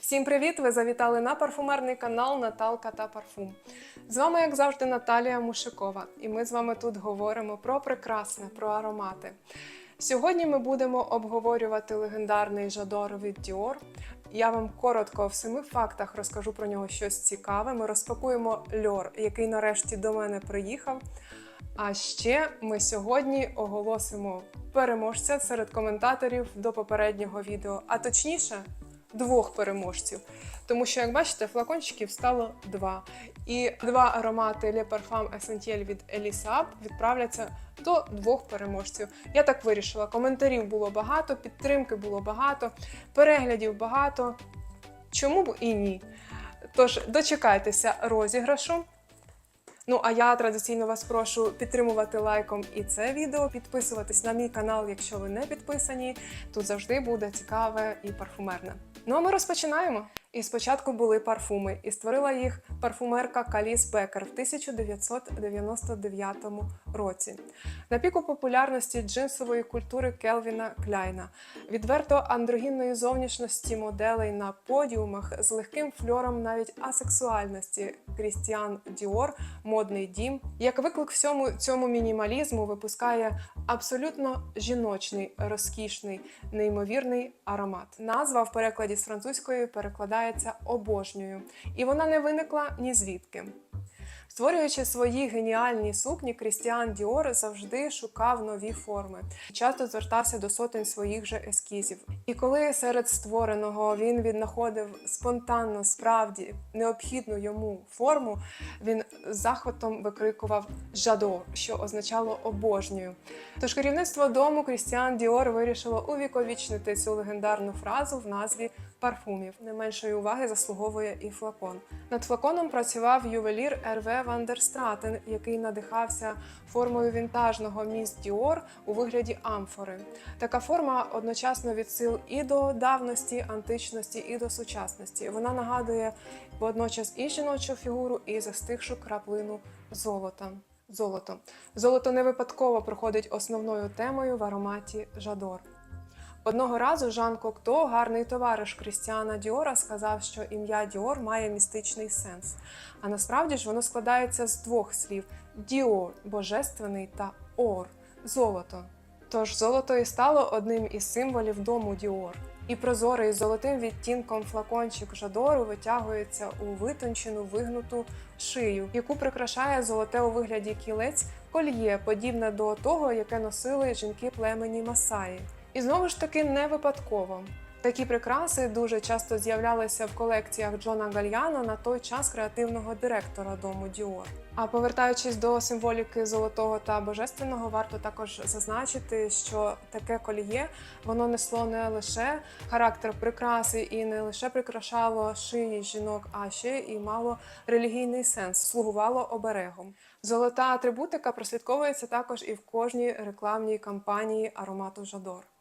Всім привіт! Ви завітали на парфумерний канал Наталка та Парфум. З вами, як завжди, Наталія Мушикова, і ми з вами тут говоримо про прекрасне, про аромати. Сьогодні ми будемо обговорювати легендарний жадор від Dior. Я вам коротко в семи фактах розкажу про нього щось цікаве. Ми розпакуємо льор, який нарешті до мене приїхав. А ще ми сьогодні оголосимо переможця серед коментаторів до попереднього відео, а точніше, двох переможців. Тому що, як бачите, флакончиків стало два. І два аромати Le Parfum Essentiel від Elisab відправляться до двох переможців. Я так вирішила. Коментарів було багато, підтримки було багато, переглядів багато. Чому б і ні? Тож дочекайтеся розіграшу. Ну а я традиційно вас прошу підтримувати лайком і це відео, підписуватись на мій канал, якщо ви не підписані. Тут завжди буде цікаве і парфумерне. Ну а ми розпочинаємо. І спочатку були парфуми, і створила їх парфумерка Каліс Бекер в 1999 році. На піку популярності джинсової культури Келвіна Кляйна, відверто андрогінної зовнішності моделей на подіумах з легким фльором навіть асексуальності Крістіан Діор, модний дім, як виклик всьому цьому мінімалізму випускає абсолютно жіночний, розкішний, неймовірний аромат. Назва в перекладі з французької перекладається обожнюю, і вона не виникла ні звідки. Створюючи свої геніальні сукні, Крістіан Діор завжди шукав нові форми, часто звертався до сотень своїх же ескізів. І коли серед створеного він віднаходив спонтанно справді необхідну йому форму, він захватом викрикував жадо, що означало обожнюю. Тож керівництво дому Крістіан Діор вирішило увіковічнити цю легендарну фразу в назві парфумів. Не меншої уваги заслуговує і флакон. Над флаконом працював ювелір Ерве Вандерстратен, який надихався формою вінтажного міст Діор у вигляді амфори. Така форма одночасно відсил і до давності, античності, і до сучасності. Вона нагадує водночас і жіночу фігуру, і застигшу краплину золота. Золото. Золото не випадково проходить основною темою в ароматі Жадор. Одного разу Жан Кокто, гарний товариш Крістіана Діора, сказав, що ім'я Діор має містичний сенс. А насправді ж воно складається з двох слів: Діор божественний та ор золото. Тож золото і стало одним із символів дому Діор. І прозорий з золотим відтінком флакончик жадору витягується у витончену вигнуту шию, яку прикрашає золоте у вигляді кілець кольє, подібне до того, яке носили жінки племені Масаї. І знову ж таки не випадково. Такі прикраси дуже часто з'являлися в колекціях Джона Гальяна на той час креативного директора дому Діор. А повертаючись до символіки золотого та божественного, варто також зазначити, що таке коліє воно несло не лише характер прикраси і не лише прикрашало шиї жінок, а ще і мало релігійний сенс, слугувало оберегом. Золота атрибутика прослідковується також і в кожній рекламній кампанії аромату Жадор.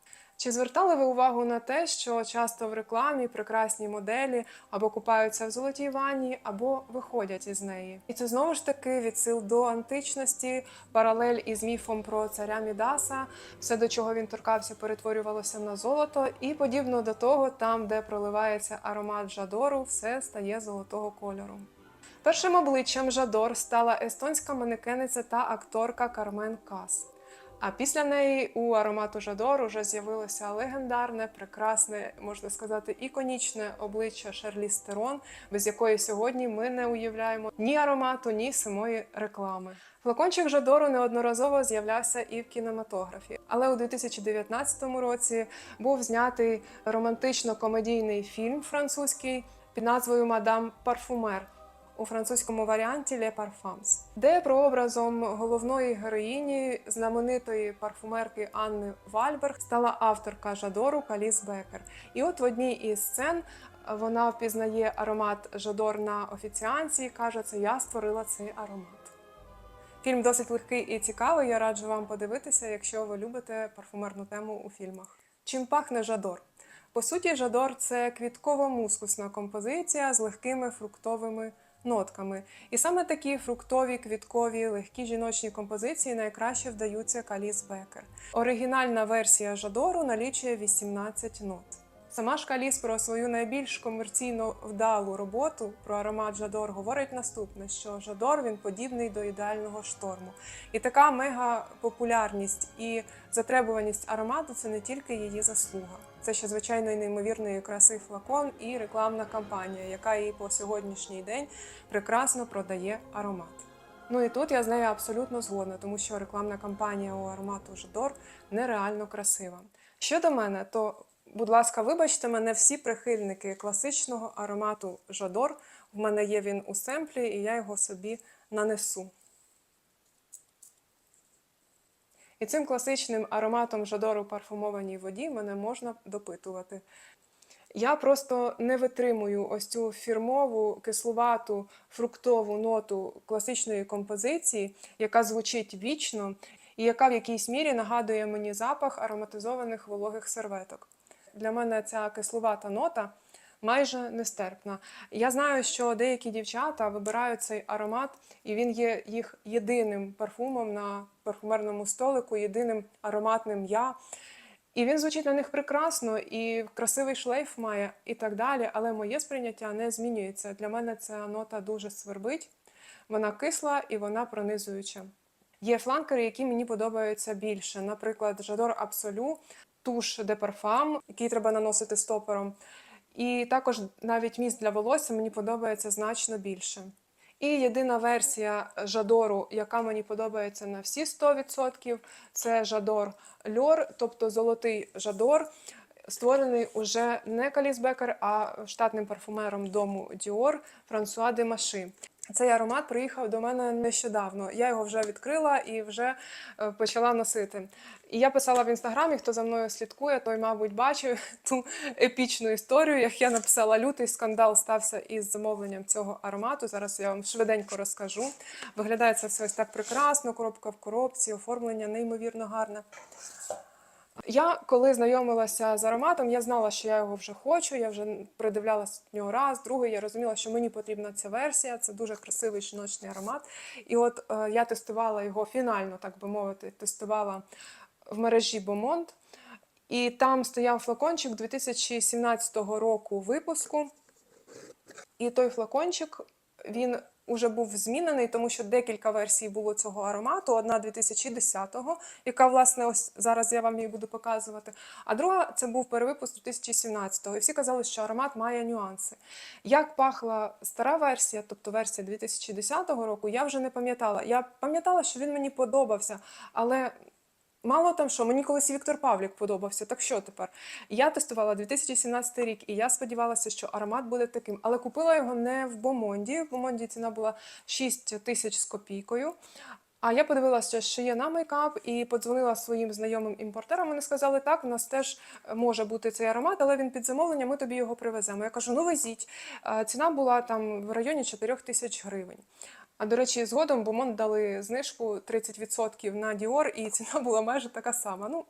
Чи звертали ви увагу на те, що часто в рекламі прекрасні моделі або купаються в золотій ванні, або виходять із неї? І це знову ж таки відсил до античності, паралель із міфом про царя Мідаса, все до чого він торкався, перетворювалося на золото, і подібно до того, там, де проливається аромат жадору, все стає золотого кольору. Першим обличчям Жадор стала естонська манекениця та акторка Кармен Кас. А після неї у аромату Жадор уже з'явилося легендарне, прекрасне, можна сказати, іконічне обличчя Шарлі Стерон, без якої сьогодні ми не уявляємо ні аромату, ні самої реклами. Флакончик Жадору неодноразово з'являвся і в кінематографі, але у 2019 році був знятий романтично-комедійний фільм французький під назвою Мадам Парфумер у французькому варіанті «Les Parfums», де прообразом головної героїні знаменитої парфумерки Анни Вальберг стала авторка Жадору Каліс Бекер. І от в одній із сцен вона впізнає аромат Жадор на офіціанці і каже: це я створила цей аромат. Фільм досить легкий і цікавий. Я раджу вам подивитися, якщо ви любите парфумерну тему у фільмах. Чим пахне Жадор? По суті, Жадор це квітково-мускусна композиція з легкими фруктовими нотками. І саме такі фруктові, квіткові, легкі жіночні композиції найкраще вдаються Каліс Бекер. Оригінальна версія Жадору налічує 18 нот. Сама ж Каліс про свою найбільш комерційно вдалу роботу про аромат Жадор говорить наступне: що Жадор він подібний до ідеального шторму. І така мега популярність і затребуваність аромату це не тільки її заслуга. Це ще звичайно і неймовірної краси флакон і рекламна кампанія, яка і по сьогоднішній день прекрасно продає аромат. Ну і тут я з нею абсолютно згодна, тому що рекламна кампанія у аромату Жадор нереально красива. Щодо мене, то, будь ласка, вибачте мене всі прихильники класичного аромату Жадор. В мене є він у семплі, і я його собі нанесу. І цим класичним ароматом Жадор у парфумованій воді мене можна допитувати. Я просто не витримую ось цю фірмову, кислувату, фруктову ноту класичної композиції, яка звучить вічно і яка в якійсь мірі нагадує мені запах ароматизованих вологих серветок. Для мене ця кислувата нота майже нестерпна. Я знаю, що деякі дівчата вибирають цей аромат, і він є їх єдиним парфумом на парфумерному столику, єдиним ароматним я. І він звучить на них прекрасно, і красивий шлейф має, і так далі. Але моє сприйняття не змінюється. Для мене ця нота дуже свербить, вона кисла і вона пронизуюча. Є фланкери, які мені подобаються більше. Наприклад, Жадор Абсолю, туш де парфам, який треба наносити стопером. І також навіть міст для волосся мені подобається значно більше. І єдина версія жадору, яка мені подобається на всі 100%, це жадор льор, тобто золотий жадор, створений уже не Каліс Бекер, а штатним парфумером дому Діор Франсуа де Маши. Цей аромат приїхав до мене нещодавно. Я його вже відкрила і вже е, почала носити. І я писала в інстаграмі, хто за мною слідкує, той, мабуть, бачив ту епічну історію, як я написала лютий скандал стався із замовленням цього аромату. Зараз я вам швиденько розкажу. Виглядає це все ось так прекрасно, коробка в коробці, оформлення неймовірно гарне. Я коли знайомилася з ароматом, я знала, що я його вже хочу. Я вже придивлялася до нього раз, другий. Я розуміла, що мені потрібна ця версія. Це дуже красивий жіночний аромат. І от е, я тестувала його фінально, так би мовити, тестувала в мережі Бомонд. І там стояв флакончик 2017 року випуску. І той флакончик він уже був змінений, тому що декілька версій було цього аромату. Одна 2010-го, яка, власне, ось зараз я вам її буду показувати. А друга це був перевипуск 2017-го. І всі казали, що аромат має нюанси. Як пахла стара версія, тобто версія 2010 року, я вже не пам'ятала. Я пам'ятала, що він мені подобався, але. Мало там що, мені колись Віктор Павлік подобався. Так що тепер? Я тестувала 2017 рік, і я сподівалася, що аромат буде таким. Але купила його не в Бомонді. В Бомонді ціна була 6 тисяч з копійкою. А я подивилася, що є на мейкап, і подзвонила своїм знайомим імпортерам. Вони сказали, так, у нас теж може бути цей аромат, але він під замовлення, ми тобі його привеземо. Я кажу, ну везіть. Е, Ціна була там в районі 4 тисяч гривень. А до речі, згодом Бомон дали знижку 30% на Dior, і ціна була майже така сама. Ну,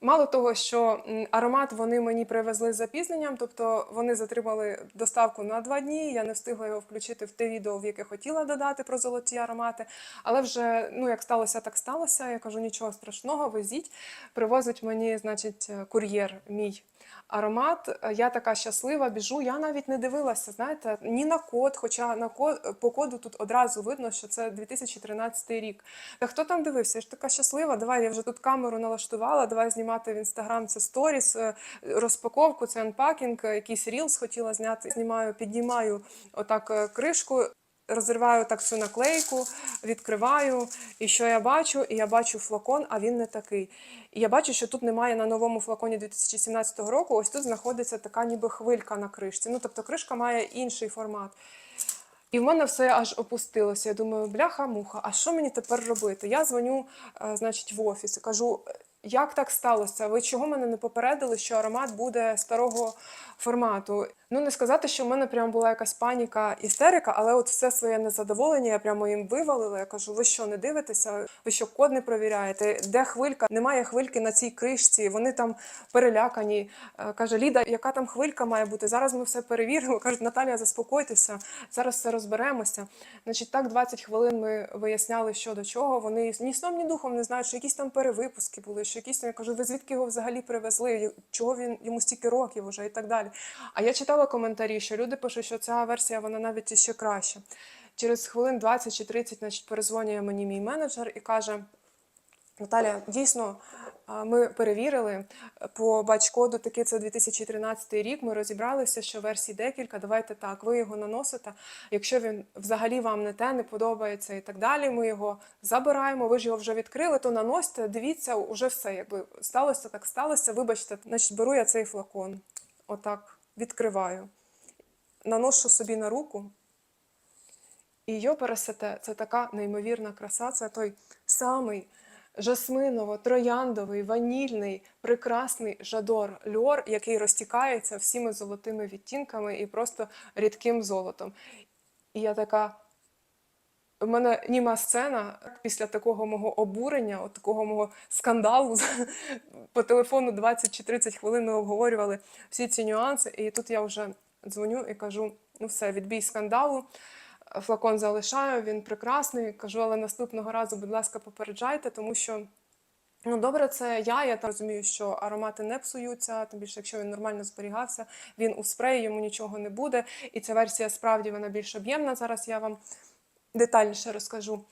Мало того, що аромат вони мені привезли з запізненням, тобто вони затримали доставку на два дні. Я не встигла його включити в те відео, в яке хотіла додати про золоті аромати. Але вже ну як сталося, так сталося. Я кажу, нічого страшного, везіть. Привозить мені, значить, кур'єр мій аромат. Я така щаслива, біжу. Я навіть не дивилася, знаєте, ні на код, хоча на код по коду тут одразу видно, що це 2013 рік. Та хто там дивився? Я ж така щаслива. Давай я вже тут камеру налаштувала. Давай знімати в інстаграм це сторіс, е, розпаковку, це анпакінг, якийсь рілс хотіла зняти. Знімаю, піднімаю отак е, кришку. Розриваю так цю наклейку, відкриваю, і що я бачу? І я бачу флакон, а він не такий. І я бачу, що тут немає на новому флаконі 2017 року. Ось тут знаходиться така ніби хвилька на кришці. Ну, тобто кришка має інший формат. І в мене все аж опустилося. Я думаю, бляха-муха, а що мені тепер робити? Я дзвоню, е, значить, в офіс і кажу. Як так сталося? Ви чого мене не попередили, що аромат буде старого формату? Ну не сказати, що в мене прям була якась паніка, істерика, але от все своє незадоволення я прямо їм вивалила. Я кажу: ви що не дивитеся? Ви що код не провіряєте? Де хвилька? Немає хвильки на цій кришці. Вони там перелякані. Е, Каже Ліда, яка там хвилька має бути? Зараз ми все перевіримо. Кажуть, Наталія, заспокойтеся, зараз все розберемося. Значить, так 20 хвилин ми виясняли, що до чого. Вони ні сном, ні духом не знають, що якісь там перевипуски були, що якийсь там я кажу, ви звідки його взагалі привезли? Чого він йому стільки років уже і так далі. А я читала коментарі, що люди пишуть, що ця версія вона навіть ще краща. Через хвилин 20 чи 30, значить, перезвонює мені мій менеджер і каже: Наталя, дійсно, ми перевірили по бач-коду, такий це 2013 рік. Ми розібралися, що версій декілька. Давайте так, ви його наносите. Якщо він взагалі вам не те, не подобається і так далі, ми його забираємо. Ви ж його вже відкрили, то наносьте, дивіться, уже все. Якби сталося, так сталося. Вибачте, значить, беру я цей флакон. Отак відкриваю, наношу собі на руку. І йопересете це така неймовірна краса. Це той самий жасминово-трояндовий, ванільний, прекрасний жадор льор, який розтікається всіми золотими відтінками і просто рідким золотом. І я така. У мене німа сцена після такого мого обурення, от такого мого скандалу. По телефону 20 чи 30 хвилин ми обговорювали всі ці нюанси. І тут я вже дзвоню і кажу: ну все, відбій скандалу. Флакон залишаю, він прекрасний. Кажу, але наступного разу, будь ласка, попереджайте, тому що ну добре, це я. Я так розумію, що аромати не псуються, тим більше, якщо він нормально зберігався, він у спреї, йому нічого не буде. І ця версія справді вона більш об'ємна. Зараз я вам детальніше розкажу.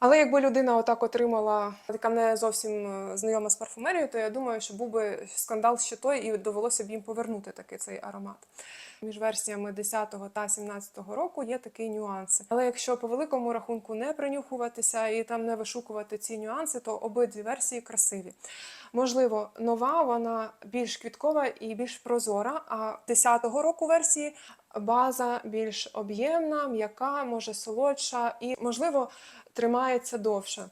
Але якби людина отак отримала, яка не зовсім е, знайома з парфумерією, то я думаю, що був би скандал ще той, і довелося б їм повернути такий цей аромат. Між версіями 10 та 17 року є такі нюанси. Але якщо по великому рахунку не принюхуватися і там не вишукувати ці нюанси, то обидві версії красиві. Можливо, нова вона більш квіткова і більш прозора. А 10-го року версії база більш об'ємна, м'яка, може солодша і, можливо, тримається довше.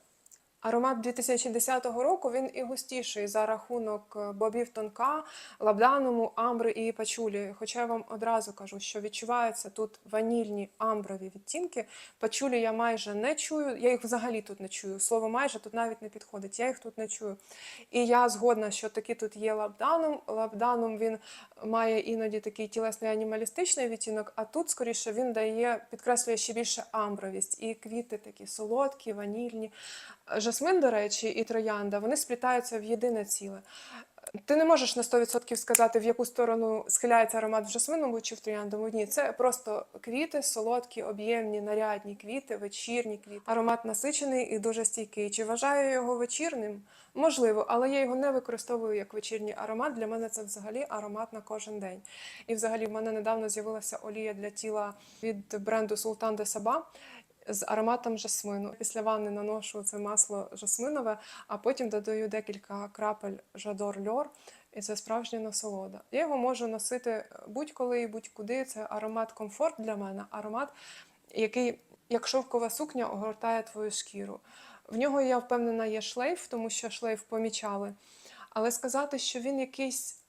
Аромат 2010 року він і густіший за рахунок е, бобів тонка, лабдануму, амбри і пачулі. Хоча я вам одразу кажу, що відчуваються тут ванільні амброві відтінки. Пачулі я майже не чую, я їх взагалі тут не чую. Слово майже тут навіть не підходить, я їх тут не чую. І я згодна, що такі тут є лабданум. Лабданум він має іноді такий тілесний анімалістичний відтінок, а тут, скоріше, він дає, підкреслює ще більше амбровість. І квіти такі солодкі, ванільні. Жасмин, до речі, і троянда вони сплітаються в єдине ціле. Ти не можеш на 100% сказати, в яку сторону схиляється аромат в жасминовому чи в трояндовому. Ні, це просто квіти, солодкі, об'ємні, нарядні квіти, вечірні квіти. Аромат насичений і дуже стійкий. Чи вважаю його вечірним? Можливо, але я його не використовую як вечірній аромат. Для мене це взагалі аромат на кожен день. І взагалі в мене недавно з'явилася олія для тіла від бренду Sultan de Saba з ароматом жасмину. Після ванни наношу це масло жасминове, а потім додаю декілька крапель жадор льор. І це справжня насолода. Я його можу носити будь-коли і будь-куди. Це аромат комфорт для мене, аромат, який, як шовкова сукня, огортає твою шкіру. В нього, я впевнена, є шлейф, тому що шлейф помічали. Але сказати, що він якийсь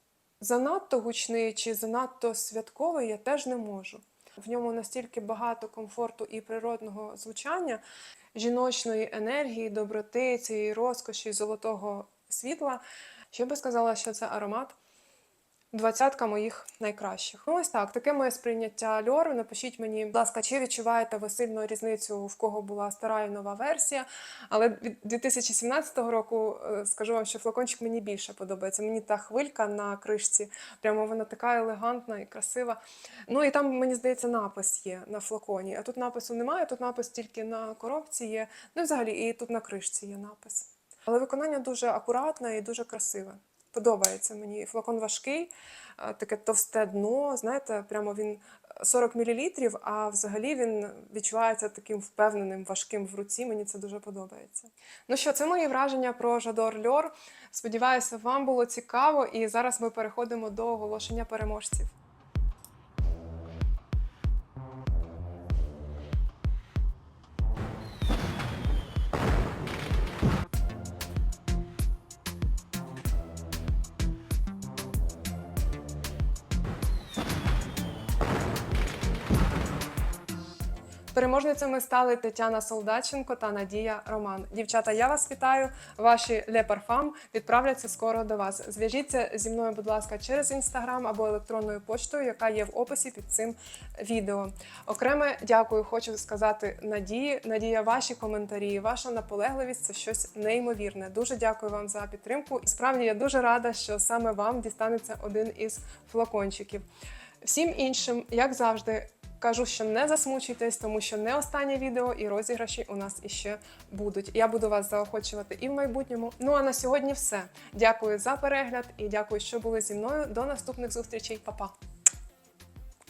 занадто гучний чи занадто святковий, я теж не можу. В ньому настільки багато комфорту і природного звучання, жіночної енергії, доброти, цієї розкоші, золотого світла. що би сказала, що це аромат. Двадцятка моїх найкращих. Ну, ось так, таке моє сприйняття льору. Напишіть мені, будь ласка, чи відчуваєте ви сильну різницю, в кого була стара і нова версія. Але від 2017 року е, скажу вам, що флакончик мені більше подобається. Мені та хвилька на кришці, прямо вона така елегантна і красива. Ну і там, мені здається, напис є на флаконі. А тут напису немає, тут напис тільки на коробці є. Ну і взагалі, і тут на кришці є напис. Але виконання дуже акуратне і дуже красиве. Подобається мені. Флакон важкий, е, таке товсте дно. Знаєте, прямо він 40 мл, а взагалі він відчувається таким впевненим, важким в руці. Мені це дуже подобається. Ну що, це мої враження про Жадор Льор. Сподіваюся, вам було цікаво, і зараз ми переходимо до оголошення переможців. Переможницями стали Тетяна Солдатченко та Надія Роман. Дівчата, я вас вітаю. Ваші Le Parfum відправляться скоро до вас. Зв'яжіться зі мною, будь ласка, через інстаграм або електронною поштою, яка є в описі під цим відео. Окреме дякую, хочу сказати Надії. Надія, ваші коментарі, ваша наполегливість це щось неймовірне. Дуже дякую вам за підтримку. Справді я дуже рада, що саме вам дістанеться один із флакончиків. Всім іншим, як завжди, кажу, що не засмучуйтесь, тому що не останнє відео і розіграші у нас іще будуть. Я буду вас заохочувати і в майбутньому. Ну а на сьогодні все. Дякую за перегляд і дякую, що були зі мною. До наступних зустрічей. Па-па!